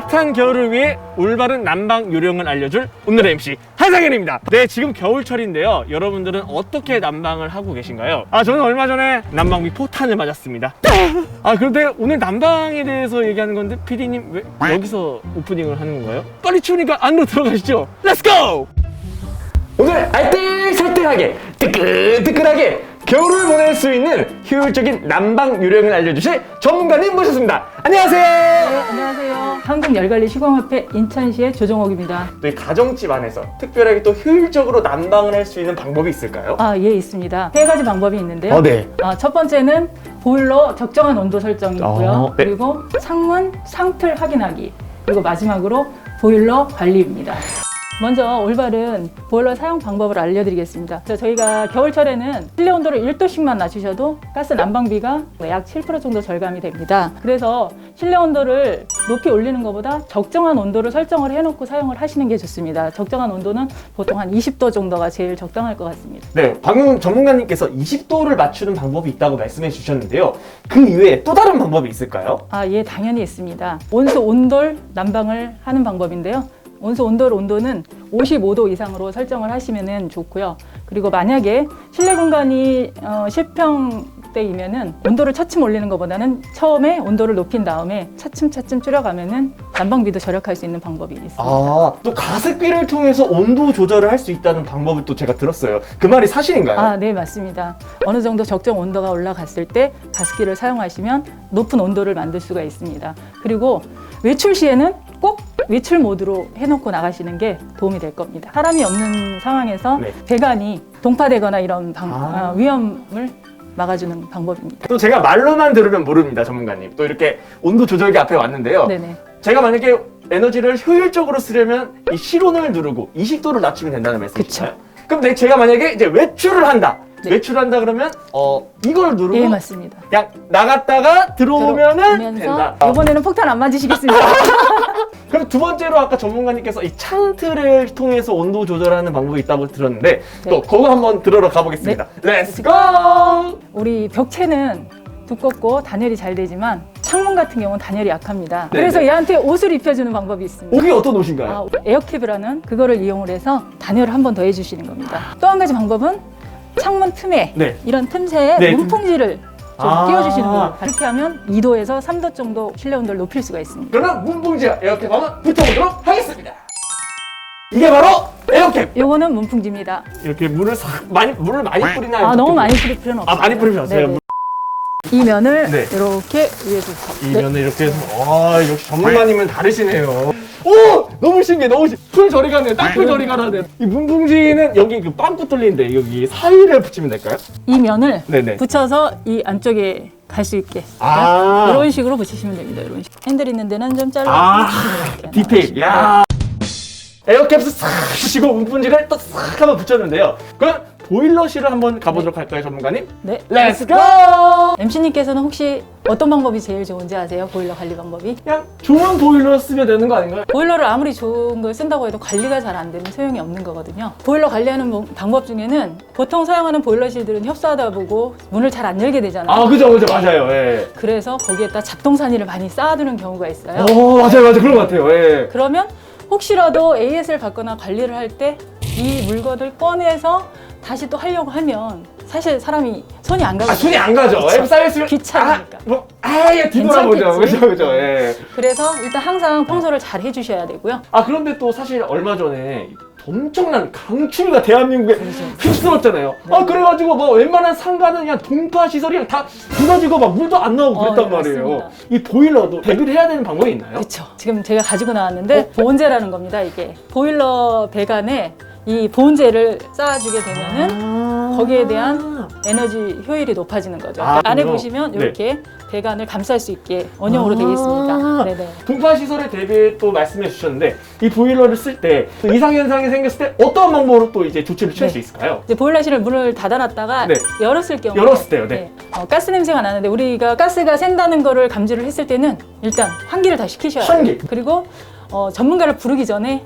핫한 겨울을 위해 올바른 난방 요령을 알려줄 오늘의 MC 한상현입니다. 네, 지금 겨울철인데요. 여러분들은 어떻게 난방을 하고 계신가요? 아, 저는 얼마 전에 난방비 포탄을 맞았습니다. 아, 그런데 오늘 난방에 대해서 얘기하는 건데 PD님 왜 여기서 오프닝을 하는 건가요? 빨리 추우니까 안으로 들어가시죠. 렛츠 고! 오늘 알뜰살뜰하게 뜨끈뜨끈하게 겨울을 보낼 수 있는 효율적인 난방 요령을 알려주실 전문가님 모셨습니다. 안녕하세요. 안녕하세요. 한국열관리시공협회 인천시의 조정옥입니다. 또 이 가정집 안에서 특별하게 또 효율적으로 난방을 할 수 있는 방법이 있을까요? 아, 예, 있습니다. 세 가지 방법이 있는데요. 어, 네. 아, 첫 번째는 보일러 적정한 온도 설정이고요. 어, 네. 그리고 창문 상틀 확인하기. 그리고 마지막으로 보일러 관리입니다. 먼저 올바른 보일러 사용 방법을 알려드리겠습니다. 저희가 겨울철에는 실내 온도를 1도씩만 낮추셔도 가스 난방비가 약 7% 정도 절감이 됩니다. 그래서 실내 온도를 높이 올리는 것보다 적정한 온도를 설정을 해놓고 사용을 하시는 게 좋습니다. 적정한 온도는 보통 한 20도 정도가 제일 적당할 것 같습니다. 네, 방금 전문가님께서 20도를 맞추는 방법이 있다고 말씀해 주셨는데요. 그 이외에 또 다른 방법이 있을까요? 아, 예, 당연히 있습니다. 온수 온돌 난방을 하는 방법인데요. 온수 온돌 온도는 55도 이상으로 설정을 하시면 좋고요. 그리고 만약에 실내 공간이 어, 10평대이면은 온도를 차츰 올리는 것보다는 처음에 온도를 높인 다음에 차츰 차츰 줄여가면은 난방비도 절약할 수 있는 방법이 있습니다. 아, 또 가습기를 통해서 온도 조절을 할 수 있다는 방법을 또 제가 들었어요. 그 말이 사실인가요? 아, 네, 맞습니다. 어느 정도 적정 온도가 올라갔을 때 가습기를 사용하시면 높은 온도를 만들 수가 있습니다. 그리고 외출 시에는 꼭 외출 모드로 해놓고 나가시는 게 도움이 될 겁니다. 사람이 없는 상황에서 네. 배관이 동파되거나 이런 방- 아. 아, 위험을 막아주는 방법입니다. 또 제가 말로만 들으면 모릅니다, 전문가님. 또 이렇게 온도 조절기 앞에 왔는데요. 네네. 제가 만약에 에너지를 효율적으로 쓰려면 이 실온을 누르고 20도를 낮추면 된다는 말씀이신가요? 그럼 내- 제가 만약에 이제 외출을 한다. 네. 외출한다 그러면 어 이걸 누르고 예, 맞습니다. 그냥 나갔다가 들어오면은 들어오면서 된다. 이번에는 폭탄 안 맞으시겠습니다. 그럼 두 번째로 아까 전문가님께서 이 창틀을 통해서 온도 조절하는 방법이 있다고 들었는데 또 네. 그거 한번 들으러 가보겠습니다. 렛츠 고! 우리 벽체는 두껍고 단열이 잘 되지만 창문 같은 경우는 단열이 약합니다. 네네. 그래서 얘한테 옷을 입혀주는 방법이 있습니다. 옷이 어떤 옷인가요? 아, 에어캡이라는 그거를 이용을 해서 단열을 한 번 더 해주시는 겁니다. 또 한 가지 방법은 창문 틈에 네. 이런 틈새에 네, 문풍지를 좀 아. 띄워주시는 거예요. 그렇게 하면 2도에서 3도 정도 실내 온도를 높일 수가 있습니다. 그러면 문풍지와 에어캡 한번 붙여보도록 하겠습니다. 이게 바로 에어캡. 요거는 문풍지입니다. 이렇게 물을 싹 많이 물을 많이 뿌리나요? 아 너무 많이 뿌릴 필요는 아 없어요. 많이 뿌리면 네, 요 네. 이 면을 네. 이렇게 위에 두고 이 네. 면을 이렇게 해서 와 역시 전문가님은 다르시네요. 오 너무 신기해 너무 신. 풀 저리 가네 딱풀 저리 가라네. 이 문풍지는 여기 그 빵꾸 뚫리는데 여기 사이를 붙이면 될까요? 이 면을 네네. 붙여서 이 안쪽에 갈 수 있게 아. 이런 식으로 붙이시면 됩니다. 이런 식. 핸들 있는 데는 좀 잘라. 아 디테일 야 에어캡을 싹 붙이고 문풍지를 또 싹 한번 붙였는데요. 그럼 보일러실을 한번 가보도록 할까요 전문가님? 네. 렛츠 고! MC님께서는 혹시 어떤 방법이 제일 좋은지 아세요? 보일러 관리 방법이? 그냥 좋은 보일러 쓰면 되는 거 아닌가요? 보일러를 아무리 좋은 걸 쓴다고 해도 관리가 잘 안 되면 소용이 없는 거거든요. 보일러 관리하는 뭐- 방법 중에는 보통 사용하는 보일러실들은 협소하다 보고 문을 잘 안 열게 되잖아요. 아 그죠 그죠 맞아요. 예. 그래서 거기에다 잡동사니를 많이 쌓아두는 경우가 있어요. 어 맞아요 맞아요 그런 것 같아요. 예. 그러면 혹시라도 AS를 받거나 관리를 할 때 이 물건을 꺼내서 다시 또 하려고 하면 사실 사람이 손이 안 가거든요. 아 손이 안 가죠. 그쵸. 앱 쌓였으면 귀찮으니까. 아, 뭐 아예 뒤돌아보죠. 괜찮겠지. 그죠 그죠. 예. 그래서 일단 항상 청소를 잘 해주셔야 되고요. 아 그런데 또 사실 얼마 전에 엄청난 강추위가 대한민국에 그렇죠. 휩쓸었잖아요. 아 그래가지고 뭐 웬만한 상가는 그냥 동파 시설이 그냥 다 무너지고 막 물도 안 나오고 어, 그랬단 네, 말이에요. 맞습니다. 이 보일러도 대비를 해야 되는 방법이 있나요? 그렇죠. 지금 제가 가지고 나왔는데 보온재라는 겁니다. 이게 보일러 배관에 이 보온재를 쌓아주게 되면은 거기에 대한 에너지 효율이 높아지는 거죠. 아, 안에 그래요? 보시면 네. 이렇게 배관을 감쌀 수 있게 원형으로 되어 있습니다. 아. 네네. 동파 시설에 대비해 또 말씀해 주셨는데 이 보일러를 쓸 때 이상 현상이 생겼을 때 어떤 방법으로 또 이제 조치를 취할 네. 수 있을까요? 이제 보일러실을 문을 닫아놨다가 네. 열었을 경우 열었을 때요, 네. 어, 가스 냄새가 나는데 우리가 가스가 샌다는 거를 감지를 했을 때는 일단 환기를 다 시 키셔야 돼요. 환기. 그리고 어, 전문가를 부르기 전에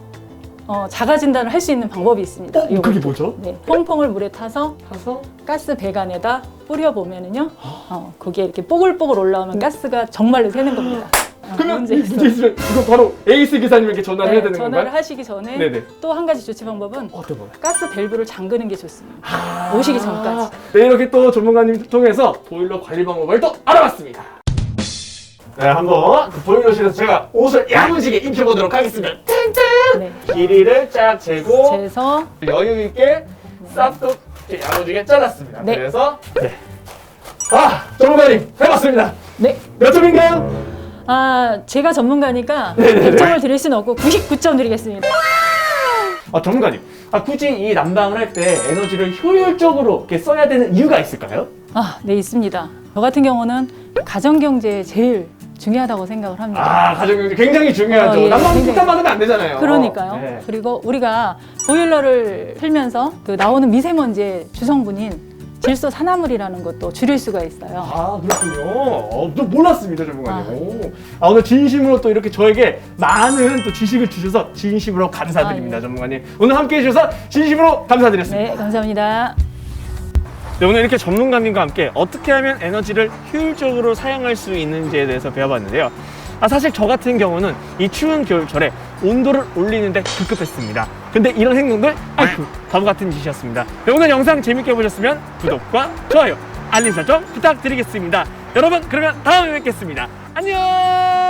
어, 자가 진단을 할 수 있는 방법이 있습니다. 어? 그게 뭐죠? 네, 퐁퐁을 물에 타서 가서 가스 배관에다 뿌려 보면은요, 어, 거기에 이렇게 뽀글뽀글 올라오면 가스가 정말로 새는 겁니다. 그러면 문제 이 있어. 문제 있으면 이거 바로 에이스 기사님에게 전화를 해야 네, 되는 전화를 건가요? 하시기 전에 네네. 또 한 가지 조치 방법은 어떤 거요? 가스 밸브를 잠그는 게 좋습니다. 오시기 전까지. 네, 이렇게 또 전문가님 통해서 보일러 관리 방법을 또 알아봤습니다. 네, 한번 그 보일러실에서 제가 옷을 야무지게 입혀보도록 하겠습니다. 네. 길이를 쫙 재고 재서 여유 있게 싹둑 이렇게 야무지게 잘랐습니다. 네. 그래서 네. 아, 전문가님 해봤습니다. 네. 몇 점인가요? 아, 제가 전문가니까 네네네. 100점을 드릴 수는 없고 99점 드리겠습니다. 아, 전문가님. 아, 굳이 이 난방을 할 때 에너지를 효율적으로 이렇게 써야 되는 이유가 있을까요? 아, 네, 있습니다. 저 같은 경우는 가정 경제에 제일 중요하다고 생각을 합니다. 아, 가정경제 굉장히 중요하죠. 어, 예, 난방 굉장히. 폭탄 받으면 안 되잖아요. 그러니까요. 네. 그리고 우리가 보일러를 틀면서 그 나오는 미세먼지의 주성분인 질소 산화물이라는 것도 줄일 수가 있어요. 아 그렇군요. 어, 또 몰랐습니다, 전문가님. 아. 오. 아 오늘 진심으로 또 이렇게 저에게 많은 또 지식을 주셔서 진심으로 감사드립니다, 아, 예. 전문가님. 오늘 함께 해 주셔서 진심으로 감사드렸습니다. 네, 감사합니다. 네, 오늘 이렇게 전문가님과 함께 어떻게 하면 에너지를 효율적으로 사용할 수 있는지에 대해서 배워봤는데요. 아, 사실 저 같은 경우는 이 추운 겨울철에 온도를 올리는데 급급했습니다. 근데 이런 행동들, 아이쿠, 바보 같은 짓이었습니다. 네, 오늘 영상 재밌게 보셨으면 구독과 좋아요, 알림 설정 부탁드리겠습니다. 여러분, 그러면 다음에 뵙겠습니다. 안녕!